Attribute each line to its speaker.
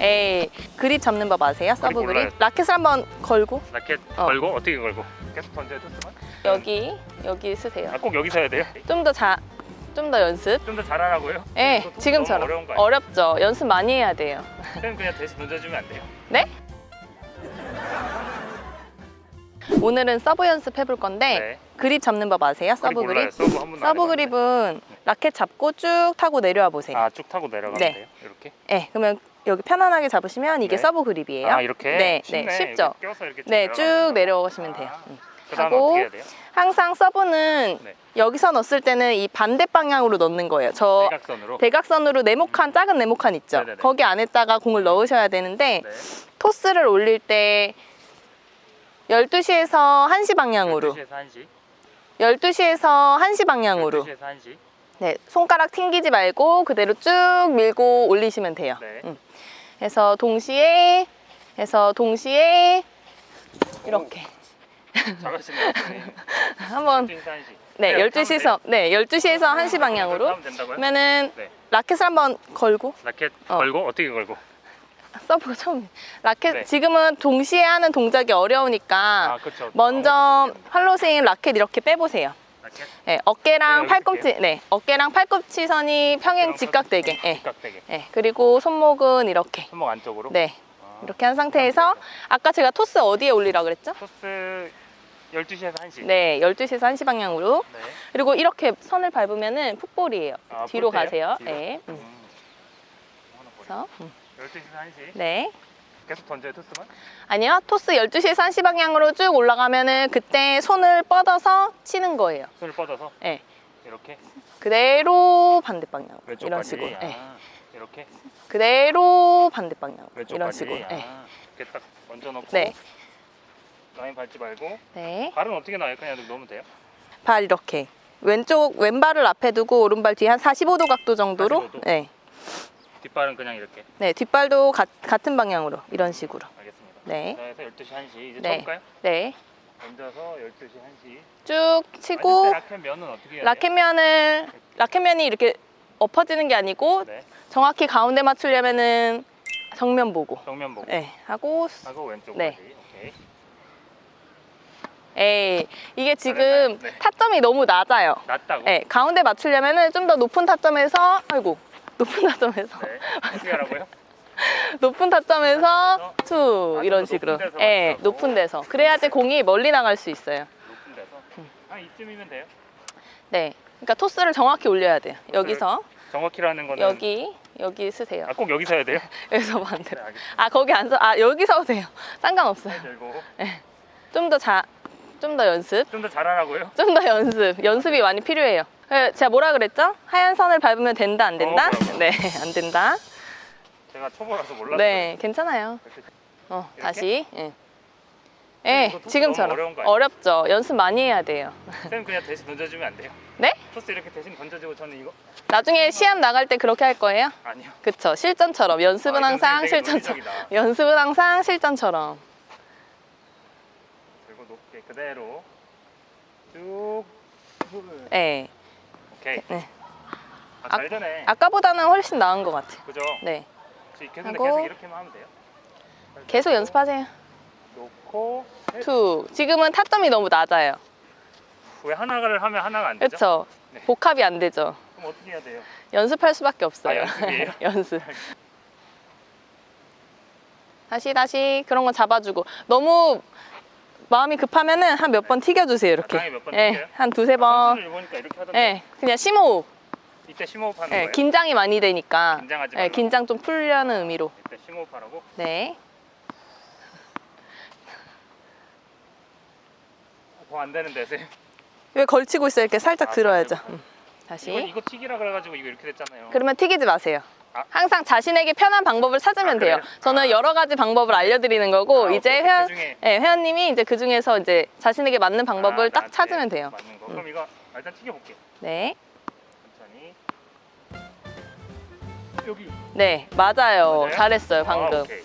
Speaker 1: 에이 그립 잡는 법 아세요? 서브
Speaker 2: 그립? 몰라요.
Speaker 1: 라켓을 한번 걸고
Speaker 2: 라켓
Speaker 1: 어.
Speaker 2: 걸고 어떻게 걸고? 계속 던져야 토스만?
Speaker 1: 여기 여기 쓰세요.
Speaker 2: 아꼭 여기 서야 돼요?
Speaker 1: 좀 더 자, 좀 더 연습.
Speaker 2: 좀 더 잘하라고요?
Speaker 1: 예, 지금처럼
Speaker 2: 어려운 거 아니에요?
Speaker 1: 어렵죠. 연습 많이 해야 돼요.
Speaker 2: 쌤 그냥 대신 던져주면 안 돼요?
Speaker 1: 네? 오늘은 서브 연습 해볼 건데
Speaker 2: 네.
Speaker 1: 그립 잡는 법 아세요?
Speaker 2: 그립
Speaker 1: 서브
Speaker 2: 몰라요.
Speaker 1: 그립?
Speaker 2: 서브 한 번도 안
Speaker 1: 서브. 그립은 라켓 잡고 쭉 타고 내려와 보세요.
Speaker 2: 아 쭉 타고 내려가면
Speaker 1: 네.
Speaker 2: 돼요? 이렇게?
Speaker 1: 네, 그러면 여기 편안하게 잡으시면 이게
Speaker 2: 네.
Speaker 1: 서브 그립이에요.
Speaker 2: 아 이렇게?
Speaker 1: 네,
Speaker 2: 쉽네.
Speaker 1: 네, 쉽죠.
Speaker 2: 껴서 이렇게
Speaker 1: 네, 쭉. 내려오시면 돼요.
Speaker 2: 아,
Speaker 1: 음. 하고? 항상 서브는
Speaker 2: 네.
Speaker 1: 여기서 넣었을 때는 이 반대 방향으로 넣는 거예요. 저
Speaker 2: 대각선으로?
Speaker 1: 대각선으로 네모칸 작은 네모칸 있죠.
Speaker 2: 네네네.
Speaker 1: 거기 안에다가 공을 넣으셔야 되는데
Speaker 2: 네.
Speaker 1: 토스를 올릴 때 12시에서 1시 방향으로
Speaker 2: 12시에서 1시
Speaker 1: 12시에서 1시 방향으로
Speaker 2: 12시에서 1시
Speaker 1: 네, 손가락 튕기지 말고 그대로 쭉 밀고 올리시면 돼요.
Speaker 2: 네.
Speaker 1: 음. 해서 동시에 해서 동시에 이렇게
Speaker 2: 잘하시네요 선생님.
Speaker 1: 한번
Speaker 2: 12시에서 1시
Speaker 1: 네,
Speaker 2: 이렇게
Speaker 1: 12시에서 네, 12시에서 1시 방향으로? 그러면은
Speaker 2: 네.
Speaker 1: 라켓을 한번 걸고
Speaker 2: 라켓
Speaker 1: 어.
Speaker 2: 걸고 어떻게 걸고?
Speaker 1: 서브가 처음 라켓
Speaker 2: 네.
Speaker 1: 지금은 동시에 하는 동작이 어려우니까
Speaker 2: 아 그렇죠
Speaker 1: 먼저 팔로스윙 라켓 이렇게 빼보세요.
Speaker 2: 라켓
Speaker 1: 네, 어깨랑
Speaker 2: 네,
Speaker 1: 팔꿈치, 네, 어깨랑 팔꿈치 선이 평행 직각되게. 네,
Speaker 2: 직각되게
Speaker 1: 네, 그리고 손목은 이렇게.
Speaker 2: 손목 안쪽으로
Speaker 1: 네,
Speaker 2: 아.
Speaker 1: 이렇게 한 상태에서 아까 제가 토스 어디에 올리라 그랬죠?
Speaker 2: 토스 12시에서 1시
Speaker 1: 네, 12시에서 1시 방향으로.
Speaker 2: 네.
Speaker 1: 그리고 이렇게 선을 밟으면 은 풋볼이에요.
Speaker 2: 아,
Speaker 1: 뒤로
Speaker 2: 볼 때요?
Speaker 1: 가세요.
Speaker 2: 뒤로?
Speaker 1: 네. 음. 그래서 음.
Speaker 2: 12시에서 1시
Speaker 1: 네.
Speaker 2: 계속 던져요 토스만?
Speaker 1: 아니요. 토스 12시에서 1시 방향으로 쭉 올라가면은 그때 손을 뻗어서 치는 거예요.
Speaker 2: 손을 뻗어서
Speaker 1: 네.
Speaker 2: 이렇게
Speaker 1: 그대로 반대 방향으로.
Speaker 2: 왼쪽까지
Speaker 1: 이런 식으로.
Speaker 2: 아,
Speaker 1: 네.
Speaker 2: 이렇게
Speaker 1: 그대로 반대 방향으로.
Speaker 2: 왼쪽까지
Speaker 1: 이런 식으로.
Speaker 2: 아,
Speaker 1: 네.
Speaker 2: 이렇게 딱 얹어 놓고
Speaker 1: 네.
Speaker 2: 라인 밟지 말고
Speaker 1: 네.
Speaker 2: 발은 어떻게 나와요? 그냥 넣으면 돼요?
Speaker 1: 발 이렇게. 왼쪽 왼발을 앞에 두고 오른발 뒤에 한 45도 각도 정도로.
Speaker 2: 45도?
Speaker 1: 네.
Speaker 2: 뒷발은 그냥 이렇게
Speaker 1: 네, 뒷발도 가- 같은 방향으로 이런 식으로.
Speaker 2: 알겠습니다
Speaker 1: 네.
Speaker 2: 그래서 12시 1시 이제
Speaker 1: 네.
Speaker 2: 쳐볼까요?
Speaker 1: 네.
Speaker 2: 얹어서 12시 1시
Speaker 1: 쭉 치고
Speaker 2: 라켓 면은 어떻게 해야 돼요?
Speaker 1: 라켓면을 라켓면이 이렇게 엎어지는 게 아니고
Speaker 2: 네.
Speaker 1: 정확히 가운데 맞추려면은 정면 보고.
Speaker 2: 정면 보고
Speaker 1: 네. 하고
Speaker 2: 하고 왼쪽까지
Speaker 1: 네.
Speaker 2: 오케이
Speaker 1: 에이, 이게 지금?
Speaker 2: 네.
Speaker 1: 타점이 너무 낮아요.
Speaker 2: 낮다고?
Speaker 1: 네, 가운데 맞추려면은 좀 더 높은 타점에서 아이고. 높은 타점에서
Speaker 2: 네. 어떻게 하라고요?
Speaker 1: 높은 타점에서? 투
Speaker 2: 아,
Speaker 1: 이런
Speaker 2: 좀
Speaker 1: 식으로.
Speaker 2: 데서
Speaker 1: 예,
Speaker 2: 맞추라고?
Speaker 1: 높은 데서. 그래야지 공이 멀리 나갈 수 있어요.
Speaker 2: 높은 데서
Speaker 1: 음.
Speaker 2: 한 이쯤이면 돼요
Speaker 1: 네. 그러니까 토스를 정확히 올려야 돼요. 여기서
Speaker 2: 정확히라는 거는
Speaker 1: 여기 여기 쓰세요.
Speaker 2: 아, 꼭 여기서 해야 돼요?
Speaker 1: 여기서
Speaker 2: 네,
Speaker 1: 반대로.
Speaker 2: 알겠습니다
Speaker 1: 아, 거기 안 써. 아, 여기 서도 돼요. 상관없어요.
Speaker 2: 들고
Speaker 1: 좀 더 자, 좀 더 연습.
Speaker 2: 좀 더 잘하라고요?
Speaker 1: 좀 더 연습. 연습이 많이 필요해요. 예, 제가 뭐라 그랬죠? 하얀 선을 밟으면 된다, 안 된다?
Speaker 2: 어?
Speaker 1: 네, 안 된다.
Speaker 2: 제가 초보라서 몰랐어요
Speaker 1: 네, 괜찮아요. 어,
Speaker 2: 이렇게?
Speaker 1: 다시. 예.
Speaker 2: 토스
Speaker 1: 지금처럼. 어렵죠. 연습 많이 해야 돼요.
Speaker 2: 쌤 그냥 대신 던져주면 안 돼요?
Speaker 1: 네?
Speaker 2: 토스 이렇게 대신 던져주고 저는 이거?
Speaker 1: 나중에 시합 나갈 때 그렇게 할 거예요?
Speaker 2: 아니요
Speaker 1: 그쵸. 실전처럼. 연습은
Speaker 2: 아,
Speaker 1: 항상 실전처럼. 연습은 항상 실전처럼.
Speaker 2: 그리고 높게 그대로 쭉
Speaker 1: 예.
Speaker 2: 오케이
Speaker 1: 네.
Speaker 2: 아, 잘 되네
Speaker 1: 아까보다는 훨씬 나은 것 같아요.
Speaker 2: 그죠?
Speaker 1: 네.
Speaker 2: 지- 계속,
Speaker 1: 하고.
Speaker 2: 계속 이렇게만 하면 돼요
Speaker 1: 계속 연습하세요.
Speaker 2: 놓고 셋.
Speaker 1: 투. 지금은 타점이 너무 낮아요.
Speaker 2: 왜 하나를 하면 하나가 안 되죠?
Speaker 1: 그쵸.
Speaker 2: 네.
Speaker 1: 복합이 안 되죠.
Speaker 2: 그럼 어떻게 해야 돼요?
Speaker 1: 연습할 수밖에 없어요.
Speaker 2: 아, 연습이에요?
Speaker 1: 연습. 다시 다시 그런 거 잡아주고 너무 마음이 급하면은 한 몇 번 튀겨주세요 이렇게.
Speaker 2: 강에 몇번
Speaker 1: 예,
Speaker 2: 튀겨요?
Speaker 1: 한 두세 번.
Speaker 2: 선수를 보니까 이렇게 하던데
Speaker 1: 예, 그냥 심호흡.
Speaker 2: 이때 심호흡하는
Speaker 1: 예,
Speaker 2: 거예요?
Speaker 1: 긴장이 많이 되니까.
Speaker 2: 긴장하지
Speaker 1: 예,
Speaker 2: 말라고
Speaker 1: 긴장 좀 풀려는 의미로.
Speaker 2: 이때 심호흡하라고?
Speaker 1: 네.
Speaker 2: 더안 되는데
Speaker 1: 쌤왜 걸치고 있어요? 이렇게 살짝
Speaker 2: 아,
Speaker 1: 들어야죠.
Speaker 2: 살짝.
Speaker 1: 음, 다시.
Speaker 2: 이거 튀기라 그래가지고 이거 이렇게 됐잖아요
Speaker 1: 그러면 튀기지 마세요.
Speaker 2: 아.
Speaker 1: 항상 자신에게 편한 방법을 찾으면
Speaker 2: 아, 돼요.
Speaker 1: 저는
Speaker 2: 아.
Speaker 1: 여러 가지 방법을 알려드리는 거고
Speaker 2: 아,
Speaker 1: 이제
Speaker 2: 오케이.
Speaker 1: 회원,
Speaker 2: 그 중에
Speaker 1: 예, 회원님이 이제 그 중에서 이제 자신에게 맞는 방법을
Speaker 2: 아,
Speaker 1: 딱
Speaker 2: 나한테
Speaker 1: 찾으면 돼요.
Speaker 2: 맞는 거.
Speaker 1: 음.
Speaker 2: 그럼 이거 일단 튀겨볼게요
Speaker 1: 네,
Speaker 2: 천천히 여기
Speaker 1: 네, 맞아요.
Speaker 2: 맞아요?
Speaker 1: 잘했어요,
Speaker 2: 아,
Speaker 1: 방금.
Speaker 2: 오케이.